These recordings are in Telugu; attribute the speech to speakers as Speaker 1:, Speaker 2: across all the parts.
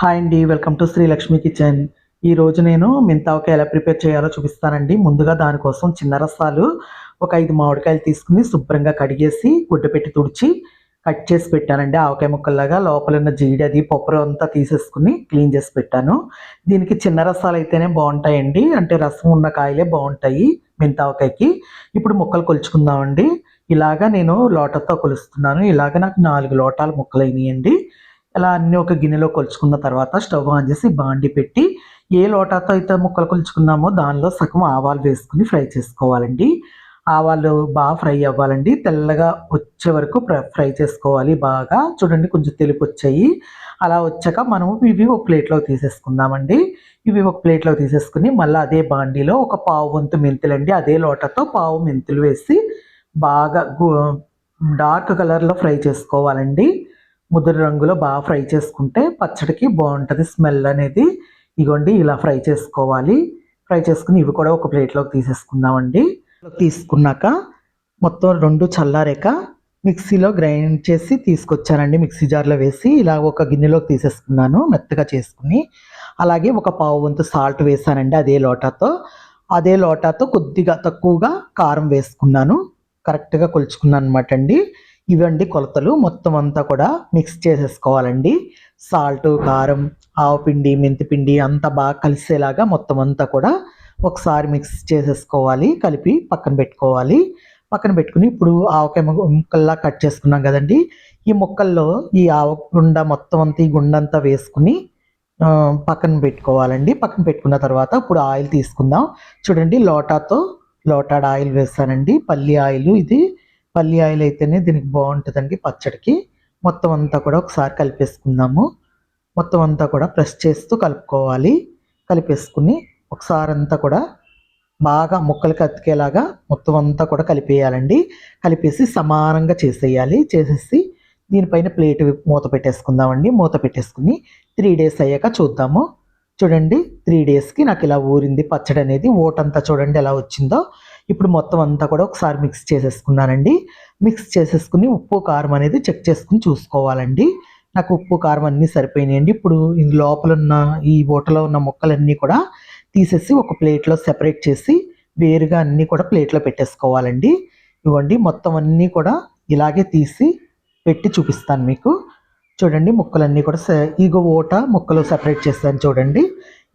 Speaker 1: హాయ్ అండి welcome to Sri Lakshmi kitchen. ఈరోజు నేను మెంతావకాయ ఎలా ప్రిపేర్ చేయాలో చూపిస్తానండి. ముందుగా దానికోసం చిన్న రసాలు ఒక ఐదు మామిడికాయలు తీసుకుని శుభ్రంగా కడిగేసి గుడ్డ పెట్టి తుడిచి కట్ చేసి పెట్టానండి. ఆవకాయ ముక్కల్లాగా లోపల ఉన్న జీడి అది పొప్పరు అంతా తీసేసుకుని క్లీన్ చేసి పెట్టాను. దీనికి చిన్న రసాలు అయితేనే బాగుంటాయండి. అంటే రసం ఉన్న కాయలే బాగుంటాయి మెంతావకాయకి. ఇప్పుడు ముక్కలు కొలుచుకుందామండి. ఇలాగా నేను లోటతో కొలుస్తున్నాను. ఇలాగ నాకు నాలుగు లోటాలు ముక్కలు అయినాయండి ఇలా అన్ని ఒక గిన్నెలో కొలుచుకున్న తర్వాత స్టవ్ ఆన్ చేసి బాండి పెట్టి ఏ లోటాతో అయితే ముక్కలు కొలుచుకున్నామో దానిలో సగం ఆవాలు వేసుకుని ఫ్రై చేసుకోవాలండి. ఆవాలు బాగా ఫ్రై అవ్వాలండి. తెల్లగా వచ్చే వరకు ఫ్రై చేసుకోవాలి బాగా. చూడండి కొంచెం తెలుపు వచ్చాయి. అలా వచ్చాక మనము ఇవి ఒక ప్లేట్లో తీసేసుకుందామండి. ఇవి ఒక ప్లేట్లో తీసేసుకుని మళ్ళీ అదే బాండీలో ఒక పావు వంతు మెంతులండి. అదే లోటతో పావు మెంతులు వేసి బాగా డార్క్ కలర్లో ఫ్రై చేసుకోవాలండి. ముదురు రంగులో బాగా ఫ్రై చేసుకుంటే పచ్చడికి బాగుంటుంది స్మెల్ అనేది. ఇగోండి ఇలా ఫ్రై చేసుకోవాలి. ఫ్రై చేసుకుని ఇవి కూడా ఒక ప్లేట్లోకి తీసేసుకుందామండి. తీసుకున్నాక మొత్తం రెండు చల్లారాక మిక్సీలో గ్రైండ్ చేసి తీసుకొచ్చానండి. మిక్సీ జార్లో వేసి ఇలా ఒక గిన్నెలోకి తీసేసుకున్నాను మెత్తగా చేసుకుని. అలాగే ఒక పావు వంతు సాల్ట్ వేసానండి అదే లోటాతో. అదే లోటాతో కొద్దిగా తక్కువగా కారం వేసుకున్నాను. కరెక్ట్గా కొలుచుకున్నాను అనమాట అండి. ఇవండి కొలతలు. మొత్తం అంతా కూడా మిక్స్ చేసేసుకోవాలండి. సాల్ట్ కారం ఆవపిండి మెంతిపిండి అంతా బాగా కలిసేలాగా మొత్తం అంతా కూడా ఒకసారి మిక్స్ చేసేసుకోవాలి. కలిపి పక్కన పెట్టుకోవాలి. పక్కన పెట్టుకుని ఇప్పుడు ఆవకాయ ముక్కల్లా కట్ చేసుకున్నాం కదండి. ఈ ముక్కల్లో ఈ ఆవగుండ మొత్తం అంతా ఈ గుండంతా వేసుకుని పక్కన పెట్టుకోవాలండి. పక్కన పెట్టుకున్న తర్వాత ఇప్పుడు ఆయిల్ తీసుకుందాం. చూడండి లోటాతో లోటాడ్ ఆయిల్ వేస్తానండి. పల్లి ఆయిల్ ఇది పల్లి ఆయిల్ అయితేనే దీనికి బాగుంటుందండి పచ్చడికి. మొత్తం అంతా కూడా ఒకసారి కలిపేసుకుందాము. మొత్తం అంతా కూడా ప్రెస్ చేస్తూ కలుపుకోవాలి. కలిపేసుకుని ఒకసారి అంతా కూడా బాగా ముక్కలకి అతికేలాగా మొత్తం అంతా కూడా కలిపేయాలండి. కలిపేసి సమానంగా చేసేయాలి. చేసేసి దీనిపైన ప్లేట్ మూత పెట్టేసుకుందామండి. మూత పెట్టేసుకుని త్రీ డేస్ అయ్యాక చూద్దాము. చూడండి త్రీ డేస్కి నాకు ఇలా ఊరింది పచ్చడి అనేది. ఓటంతా చూడండి ఎలా వచ్చిందో. ఇప్పుడు మొత్తం అంతా కూడా ఒకసారి మిక్స్ చేసేసుకున్నానండి. మిక్స్ చేసేసుకుని ఉప్పు కారం అనేది చెక్ చేసుకుని చూసుకోవాలండి. నాకు ఉప్పు కారం అన్నీ సరిపోయినాయండి. ఇప్పుడు లోపల ఉన్న ఈ ఓటలో ఉన్న ముక్కలన్నీ కూడా తీసేసి ఒక ప్లేట్లో సెపరేట్ చేసి వేరుగా అన్నీ కూడా ప్లేట్లో పెట్టేసుకోవాలండి. ఇవ్వండి మొత్తం అన్నీ కూడా ఇలాగే తీసి పెట్టి చూపిస్తాను మీకు. చూడండి ముక్కలన్నీ కూడా ఇగో ఓట ముక్కలు సపరేట్ చేస్తాను చూడండి.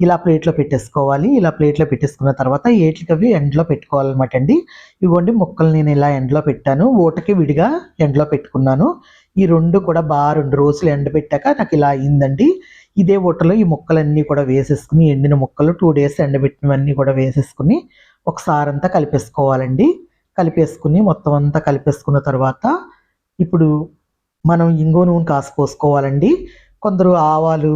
Speaker 1: ఇలా ప్లేట్లో పెట్టేసుకోవాలి. ఇలా ప్లేట్లో పెట్టేసుకున్న తర్వాత ఏట్లకి అవి ఎండలో పెట్టుకోవాలన్నమాట అండి. ఇవ్వండి ముక్కలు నేను ఇలా ఎండలో పెట్టాను. ఓటకి విడిగా ఎండలో పెట్టుకున్నాను. ఈ రెండు కూడా బాగా రెండు రోజులు ఎండబెట్టాక నాకు ఇలా అయిందండి. ఇదే ఓటలో ఈ ముక్కలన్నీ కూడా వేసేసుకుని ఎండిన ముక్కలు టూ డేస్ ఎండబెట్టినవన్నీ కూడా వేసేసుకుని ఒకసారి అంతా కలిపేసుకోవాలండి. కలిపేసుకుని మొత్తం అంతా కలిపేసుకున్న తర్వాత ఇప్పుడు మనం ఇంగో నూనె కాసి పోసుకోవాలండి. కొందరు ఆవాలు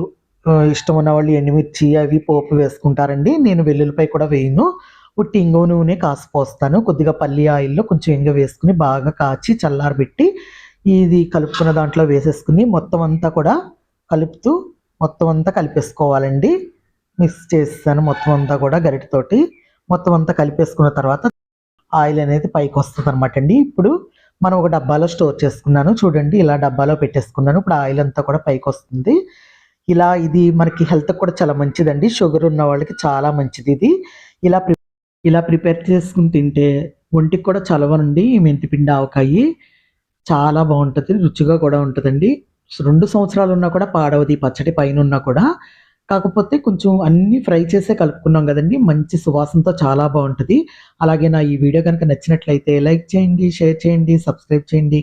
Speaker 1: ఇష్టం ఉన్న వాళ్ళు ఎండుమిర్చి అవి పోపు వేసుకుంటారండి. నేను వెల్లుల్లిపై కూడా వేయను. ఉట్టి ఇంగో నూనె కాసి పోస్తాను. కొద్దిగా పల్లి ఆయిల్లో కొంచెం ఇంగ వేసుకుని బాగా కాచి చల్లారబెట్టి ఇది కలుపుకున్న దాంట్లో వేసేసుకుని మొత్తం అంతా కూడా కలుపుతూ మొత్తం అంతా కలిపేసుకోవాలండి. మిక్స్ చేస్తాను మొత్తం అంతా కూడా గరిటతోటి. మొత్తం అంతా కలిపేసుకున్న తర్వాత ఆయిల్ అనేది పైకి వస్తుంది అనమాట అండి. ఇప్పుడు మనం ఒక డబ్బాలో స్టోర్ చేసుకున్నాను. చూడండి ఇలా డబ్బాలో పెట్టేసుకున్నాను. ఇప్పుడు ఆయిల్ అంతా కూడా పైకి వస్తుంది. ఇలా ఇది మనకి హెల్త్ కూడా చాలా మంచిదండి. షుగర్ ఉన్న వాళ్ళకి చాలా మంచిది ఇది. ఇలా ఇలా ప్రిపేర్ చేసుకుని తింటే ఒంటికి కూడా చలవనండి ఈ మెంతిపిండి ఆవకాయి చాలా బాగుంటుంది. రుచిగా కూడా ఉంటుందండి. రెండు సంవత్సరాలు ఉన్నా కూడా పాడవది. పచ్చడి పైన ఉన్నా కూడా కాకపోతే కొంచెం అన్ని ఫ్రై చేసే కలుపుకున్నాం కదండి. మంచి సువాసనతో చాలా బాగుంటుంది. అలాగే నా ఈ వీడియో కనుక నచ్చినట్లయితే లైక్ చేయండి షేర్ చేయండి సబ్స్క్రైబ్ చేయండి.